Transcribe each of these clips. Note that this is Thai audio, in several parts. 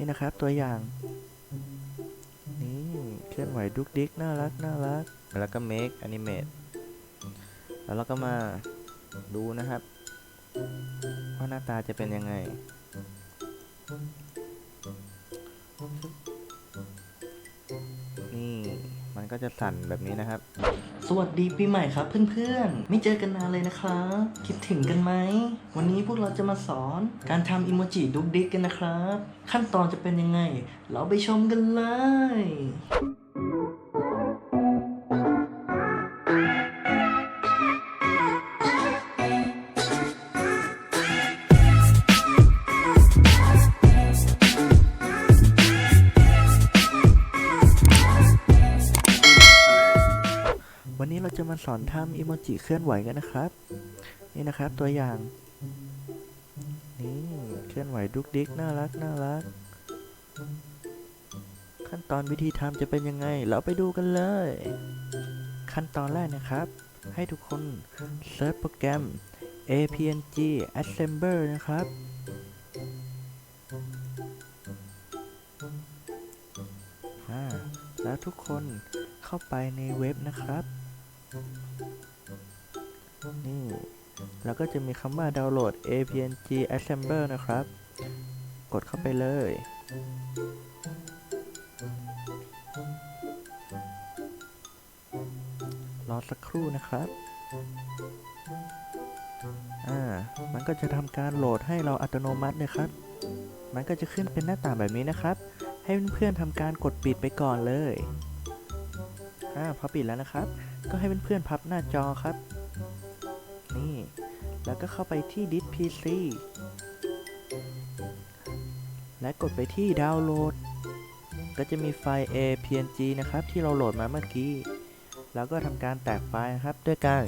นี่นะครับตัวอย่าง นี่เคลื่อนไหวดุกดิกน่ารักน่ารัก แล้วก็ make animate แล้วเราก็มาดูนะครับ ว่าหน้าตาจะเป็นยังไงนี่มันก็จะสั่นแบบนี้นะครับ สวัสดีปีใหม่ครับเพื่อนๆ ไม่เจอกันนานเลยนะครับ คิดถึงกันไหม วันนี้พวกเราจะมาสอนการทำอิโมจิดุกดิกกันนะครับ ขั้นตอนจะเป็นยังไง เราไปชมกันเลย นนี้เราจะมาสอนทำอิโมจิเคลื่อนไหวกันนะครับ นี่นะครับตัวอย่าง นี่เคลื่อนไหวดุกดิกน่ารักน่ารัก ขั้นตอนวิธีทำจะเป็นยังไง เราไปดูกันเลย ขั้นตอนแรกนะครับ ให้ทุกคนเซิร์ชโปรแกรม APNG Assembler นะครับอ่าแล้วทุกคนเข้าไปในเว็บนะครับ นี่ แล้วก็จะมีคำว่าดาวน์โหลด APNG Assembler นะครับ กดเข้าไปเลย รอสักครู่นะครับ อ่า มันก็จะทำการโหลดให้เราอัตโนมัติเลยครับ มันก็จะขึ้นเป็นหน้าต่างแบบนี้นะครับ ให้เพื่อนๆทำการกดปิดไปก่อนเลย อ่า พอปิดแล้วนะครับ ก็ให้เพื่อนๆพับหน้าจอครับ นี่ แล้วก็เข้าไปที่ Disk PC และกดไปที่ดาวน์โหลด ก็จะมีไฟล์ APNG นะครับ ที่เราโหลดมาเมื่อกี้ แล้วก็ทำการแตกไฟล์นะครับ ด้วยการ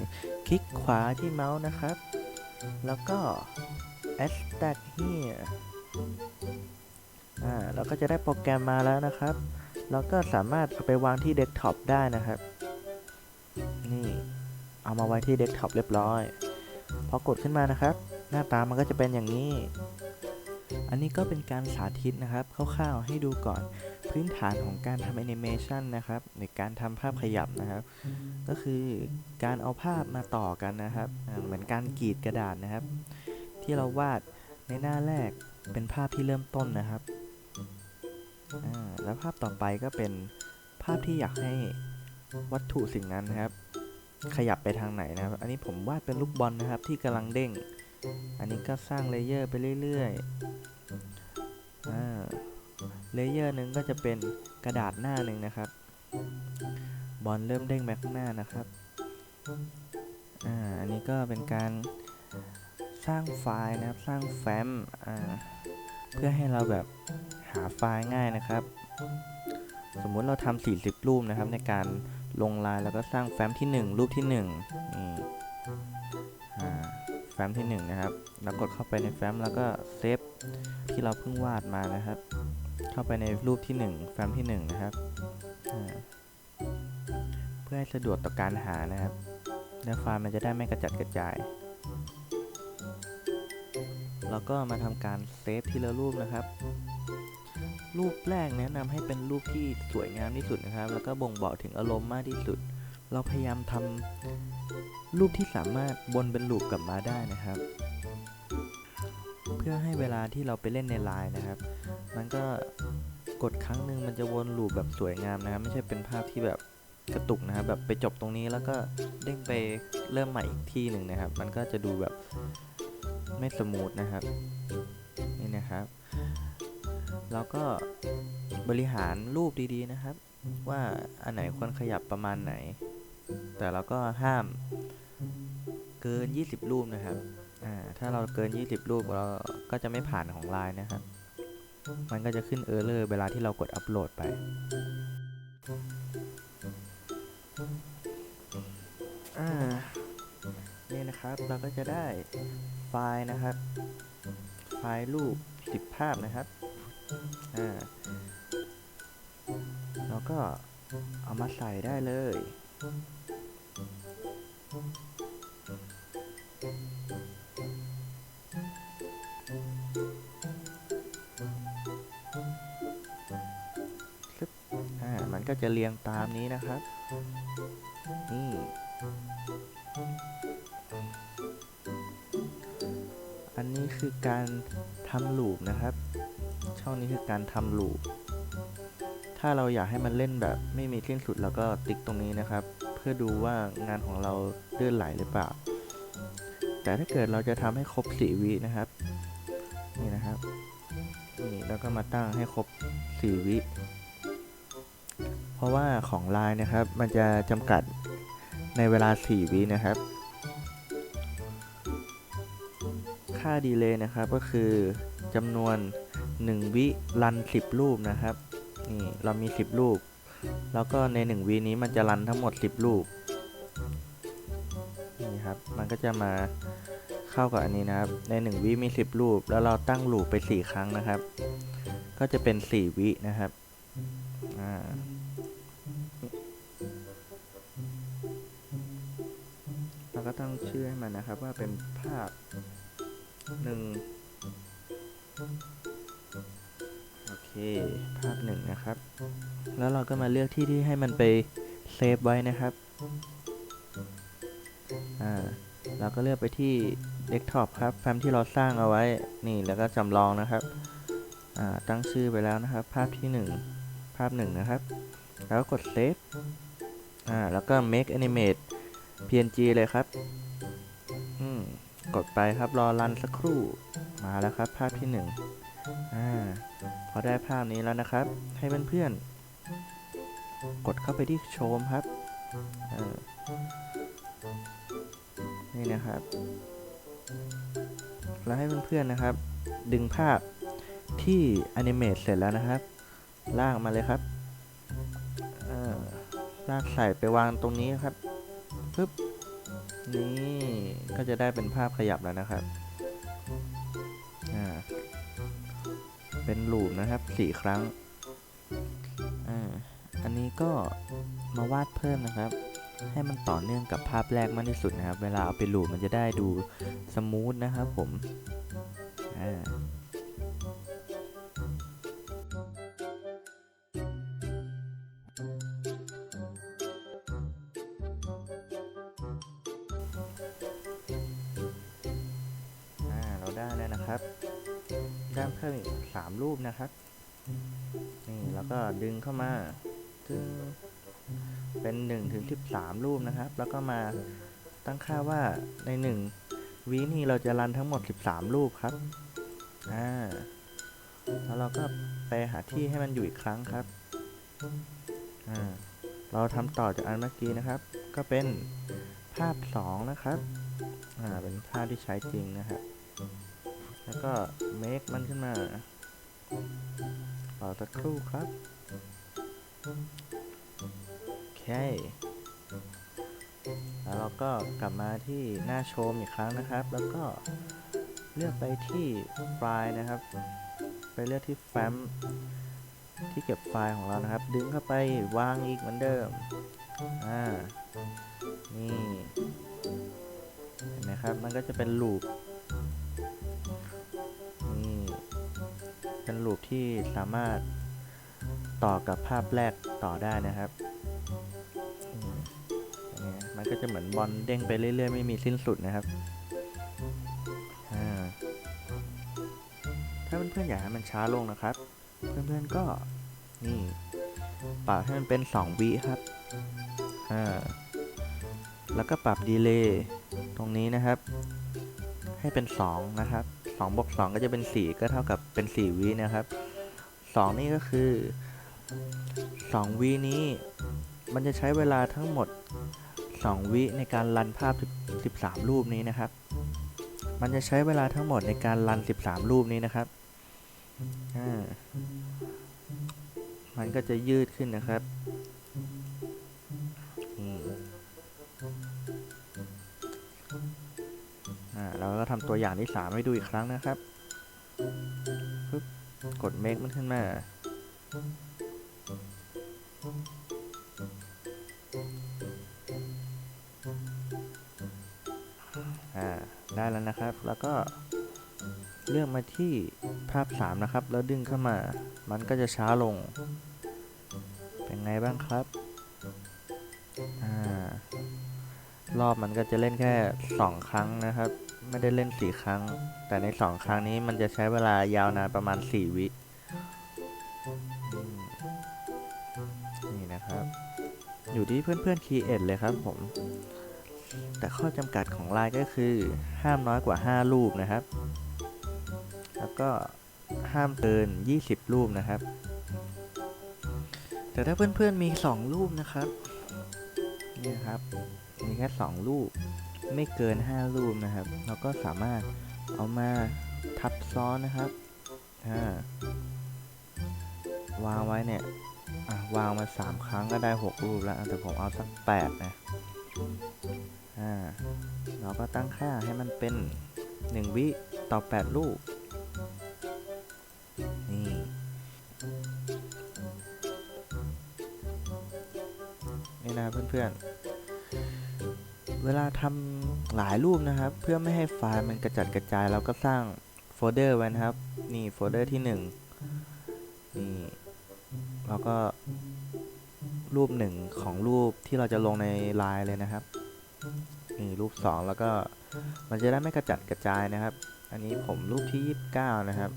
คลิกขวาที่เมาส์นะครับ แล้วก็ extract here อ่าเราก็จะได้โปรแกรมมาแล้วนะครับ แล้วก็สามารถเอาไปวางที่เดสก์ท็อปได้นะครับ เอามาไว้ที่เดสก์ท็อปเรียบร้อย พอกดขึ้นมานะครับ หน้าตามันก็จะเป็นอย่างนี้ อันนี้ก็เป็นการสาธิตนะครับคร่าวๆให้ดูก่อนพื้นฐานของการทำแอนิเมชันนะครับในการทำภาพขยับนะครับ ก็คือการเอาภาพมาต่อกันนะครับ เหมือนการกรีดกระดาษนะครับ ที่เราวาดในหน้าแรกเป็นภาพที่เริ่มต้นนะครับแล้วภาพต่อไปก็เป็นภาพที่อยากให้วัตถุสิ่งนั้นนะครับ ขยับไปทางไหนนะครับ อันนี้ผมวาดเป็นลูกบอลนะครับที่กำลังเด้ง อันนี้ก็สร้างเลเยอร์ไปเรื่อยๆเลเยอร์หนึ่งก็จะเป็นกระดาษหน้าหนึ่งนะครับ บอลเริ่มเด้งไปข้างหน้านะครับอ่าอันนี้ก็เป็นการสร้างไฟล์นะครับ สร้างแฟ้มอ่าเพื่อให้เราแบบหาไฟล์ง่ายนะครับ สมมุติเราทำ40 รูปนะครับในการ ลงลายแล้วก็สร้างแฟ้มที่ 1 รูปที่1นี่อ่แฟ้มที่ 1 นะครับ แล้วกดเข้าไปในแฟ้มแล้วก็เซฟที่เราเพิ่งวาดมานะครับ เข้าไปในรูปที่ 1 แฟ้มที่ 1 นะครับ เพื่อให้สะดวกต่อการหานะครับ แล้วไฟล์มันจะได้ไม่กระจัดกระจาย แล้วก็มาทำการเซฟทีละรูปนะครับ รูปแรกแนะนำให้เป็นรูปที่สวยงามที่สุดนะครับ แล้วก็บ่งบอกถึงอารมณ์มากที่สุด เราพยายามทำรูปที่สามารถวนเป็นลูปกลับมาได้นะครับ เพื่อให้เวลาที่เราไปเล่นในไลน์นะครับ มันก็กดครั้งหนึ่งมันจะวนลูปแบบสวยงามนะครับ ไม่ใช่เป็นภาพที่แบบกระตุกนะครับแบบไปจบตรงนี้แล้วก็เด้งไปเริ่มใหม่อีกที่หนึ่งนะครับ มันก็จะดูแบบไม่สมูทนะครับ นี่นะครับ แล้วก็บริหารรูปดีๆนะครับ ว่าอันไหนควรขยับประมาณไหน แต่เราก็ห้ามเกิน 20 รูปนะครับอ่าถ้าเราเกิน 20 รูปเราก็จะไม่ผ่านของไลน์นะครับ มันก็จะขึ้นเออร์เลอร์เวลาที่เรากดอัปโหลดไปอ่านี่นะครับเราก็จะได้ไฟล์นะครับ ไฟล์รูป10ภาพนะครับ อ่าแล้วก็เอามาใส่ได้เลยมันก็จะเรียงตามนี้นะครับ นี่ อันนี้คือการทำลูปนะครับ ช่องนี้คือการทำลูปถ้าเราอยากให้มันเล่นแบบไม่มีสิ้นสุดเราก็ติ๊กตรงนี้นะครับ เพื่อดูว่างานของเราเลื่อนไหลหรือเปล่า แต่ถ้าเกิดเราจะทำให้ครบ4วินะครับ นี่นะครับนี่แล้วก็มาตั้งให้ครบ4วิเพราะว่าของไลน์นะครับมันจะจำกัดในเวลา 4 วินะครับ ค่าดีเลย์นะครับก็คือจำนวน 1 วิรัน 10 รูปนะครับ นี่เรามี 10 รูป แล้วก็ใน 1 วินี้มันจะรันทั้งหมด 10 รูป นี่ครับ มันก็จะมาเข้ากับอันนี้นะครับ ใน 1 วิมี 10 รูป แล้วเราตั้งลูปไป 4 ครั้งนะครับ ก็จะเป็น 4 วินะครับ อ่าเราก็ตั้งชื่อให้มันนะครับว่าเป็นภาพหนึ่ง โอเค ภาพหนึ่งนะครับ แล้วเราก็มาเลือกที่ที่ให้มันไปเซฟไว้นะครับ อ่า เราก็เลือกไปที่เดสก์ท็อปครับแฟ้มที่เราสร้างเอาไว้ นี่แล้วก็จำลองนะครับ อ่า ตั้งชื่อไปแล้วนะครับ ภาพที่หนึ่งภาพหนึ่งนะครับ แล้วก็กดเซฟ อ่า แล้วก็ make animate png เลยครับ อืม กดไปครับ รอรันสักครู่ มาแล้วครับ ภาพที่หนึ่ง อ่าพอได้ภาพนี้แล้วนะครับ ให้เพื่อนๆ กดเข้าไปที่โชมครับนี่นะครับ แล้วให้เพื่อนๆนะครับ ดึงภาพที่อนิเมตเสร็จแล้วนะครับ ลากมาเลยครับลากใส่ไปวางตรงนี้ครับปึ๊บนี่ก็จะได้เป็นภาพขยับแล้วนะครับ เป็นลูปนะครับสี่ครั้งอ่าอันนี้ก็มาวาดเพิ่มนะครับ ให้มันต่อเนื่องกับภาพแรกมากที่สุดนะครับ เวลาเอาไปลูปมันจะได้ดูสมูทนะครับผมอ่าเราได้แล้วนะครับ พิ่มอีกสามรูปนะครับ นี่แล้วก็ดึงเข้ามาดึงเป็น1นถึงสิรูปนะครับ แล้วก็มาตั้งค่าว่าใน1วินี่เราจะรันทั้งหมด 13 รูปครับ อ่า แล้วเราก็ไปหาที่ให้มันอยู่อีกครั้งครับ อ่า เราทำต่อจากอันเมื่อกี้นะครับ ก็เป็นภาพ 2 นะครับ อ่า เป็นภาพที่ใช้จริงนะครับ แล้วก็ make มันขึ้นมาต่อสักครู่ครับ โอเค แล้วเราก็กลับมาที่หน้าโชมอีกครั้งนะครับ แล้วก็เลือกไปที่ไฟล์นะครับ ไปเลือกที่แฟ้มที่เก็บไฟล์ของเรานะครับ ดึงเข้าไปวางอีกเหมือนเดิม อ่า นี่ เห็นไหมครับ มันก็จะเป็นลูป เป็นลูปที่สามารถต่อกับภาพแรกต่อได้นะครับมันก็จะเหมือนบอลเด้งไปเรื่อยๆ ไม่มีสิ้นสุดนะครับ ถ้าเพื่อนๆอยากให้มันช้าลงนะครับ เพื่อนๆก็นี่ปรับให้มันเป็น 2 วิครับ แล้วก็ปรับดีเลย์ตรงนี้นะครับ ให้เป็น 2 นะครับ 2บวก2ก็จะเป็น 4 ก็เท่ากับเป็น 4วินะครับ 2 นี่ก็คือ 2วินี้ มันจะใช้เวลาทั้งหมด 2 วิในการรันภาพ 13 รูปนี้นะครับ มันจะใช้เวลาทั้งหมดในการรัน 13 รูปนี้นะครับ มันก็จะยืดขึ้นนะครับ อ่าเราก็ทำตัวอย่างที่3ให้ดูอีกครั้งนะครับปึ๊บกด make มันขึ้นมาอ่าได้แล้วนะครับ แล้วก็เลือกมาที่ภาพ 3 นะครับ แล้วดึงเข้ามา มันก็จะช้าลง เป็นไงบ้างครับอ่ารอบมันก็จะเล่นแค่สองครั้งนะครับ ไม่ได้เล่นสี่ครั้ง แต่ในสองครั้งนี้มันจะใช้เวลายาวนานประมาณสี่วิ นี่นะครับ อยู่ที่เพื่อนๆคีเอทเลยครับผม แต่ข้อจำกัดของไลน์ก็คือ ห้ามน้อยกว่า 5 รูปนะครับ แล้วก็ห้ามเกิน 20 รูปนะครับ แต่ถ้าเพื่อนๆมี 2 รูปนะครับ นี่ครับ มีแค่ 2 รูป ไม่เกิน 5 รูปนะครับ เราก็สามารถเอามาทับซ้อนนะครับวางไว้เนี่ยวางมา 3 ครั้งก็ได้ 6 รูปแล้ว แต่ผมเอาสัก 8 นะเราก็ตั้งค่าให้มันเป็น 1 วิต่อ8ลูกนี่นี่นะเพื่อนๆ เวลาทำหลายรูปนะครับ เพื่อไม่ให้ไฟล์มันกระจัดกระจายเราก็สร้างโฟลเดอร์ไว้นะครับ นี่โฟลเดอร์ที่1นี่แล้วก็รูปหนึ่งของรูปที่เราจะลงในไลน์เลยนะครับนี่รูป 2 แล้วก็มันจะได้ไม่กระจัดกระจายนะครับ อันนี้ผมรูปที่ 29 นะครับ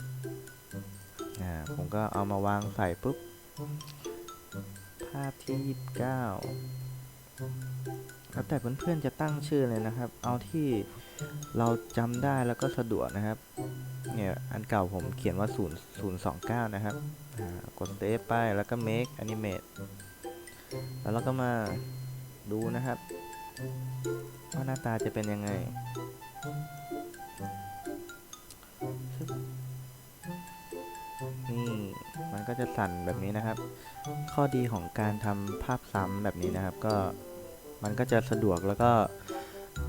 อ่าผมก็เอามาวางใส่ปุ๊บภาพที่ 29 แล้วแต่เพื่อนๆจะตั้งชื่อเลยนะครับ เอาที่เราจำได้แล้วก็สะดวกนะครับ เนี่ยอันเก่าผมเขียนว่า 0 029 นะครับกดเซฟไปแล้วก็ make animate แล้วเราก็มาดูนะครับ ว่าหน้าตาจะเป็นยังไงนี่มันก็จะสั่นแบบนี้นะครับ ข้อดีของการทำภาพซ้ำแบบนี้นะครับก็ มันก็จะสะดวกแล้วก็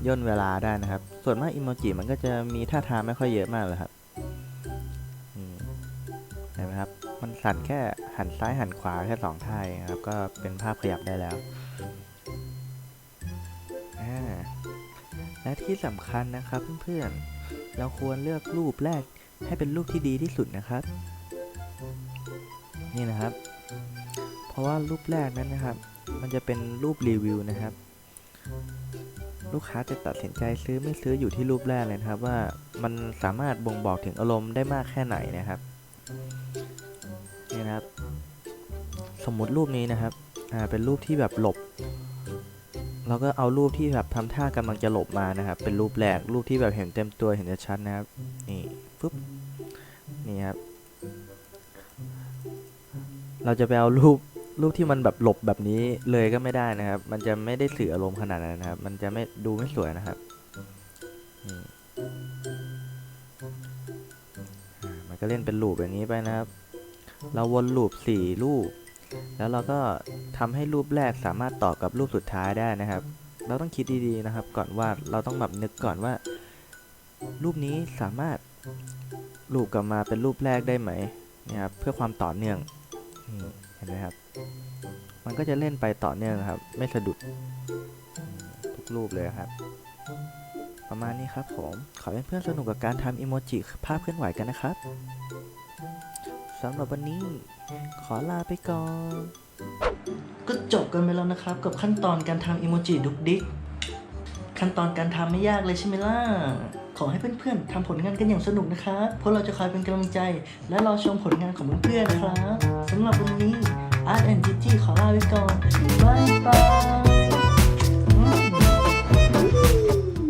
ย่นเวลาได้นะครับ ส่วนมากอิโมจิมันก็จะมีท่าทางไม่ค่อยเยอะมากเลยครับเห็นไหมครับ มันสั่นแค่หันซ้ายหันขวาแค่สองท่าเองครับ ก็เป็นภาพขยับได้แล้ว และที่สำคัญนะครับเพื่อนๆ เราควรเลือกรูปแรกให้เป็นรูปที่ดีที่สุดนะครับ นี่นะครับ เพราะว่ารูปแรกนั้นนะครับ มันจะเป็นรูปรีวิวนะครับ ลูกค้าจะตัดสินใจซื้อไม่ซื้ออยู่ที่รูปแรกเลยครับว่ามันสามารถบ่งบอกถึงอารมณ์ได้มากแค่ไหนนะครับนี่นะครับ สมมติรูปนี้นะครับอ่าเป็นรูปที่แบบหลบเราก็เอารูปที่แบบทำท่ากำลังจะหลบมานะครับ เป็นรูปแรกรูปที่แบบเห็นเต็มตัวเห็นชัดนะครับนี่ปุ๊บนี่ครับ เราจะไปเอารูป รูปที่มันแบบหลบแบบนี้เลยก็ไม่ได้นะครับ มันจะไม่ได้สื่ออารมณ์ขนาดนั้นนะครับ มันจะไม่ดูไม่สวยนะครับมันก็เล่นเป็นลูปอย่างนี้ไปนะครับ เราวนลูปสี่รูป แล้วเราก็ทำให้รูปแรกสามารถต่อกับรูปสุดท้ายได้นะครับ เราต้องคิดดีๆนะครับ ก่อนว่าเราต้องแบบนึกก่อนว่า รูปนี้สามารถลูปกลับมาเป็นรูปแรกได้ไหมนี่ยครับ เพื่อความต่อเนื่องเห็นไหมครับ มันก็จะเล่นไปต่อเนื่องครับ ไม่สะดุดทุกรูปเลยครับ ประมาณนี้ครับผม ขอให้เพื่อนๆสนุกกับการทำอิโมจิภาพเคลื่อนไหวกันนะครับสำหรับวันนี้ ขอลาไปก่อน ก็จบกันไปแล้วนะครับ กับขั้นตอนการทำอิโมจิดุกดิกขั้นตอนการทำไม่ยากเลยใช่ไหมล่ะ ขอให้เพื่อนๆทำผลงานกันอย่างสนุกนะครับ เพราะเราจะคอยเป็นกำลังใจ และรอชมผลงานของเพื่อนๆนะครับสำหรับวันนี้ Art and Gigi ขอลาไปก่อนบ๊ายบาย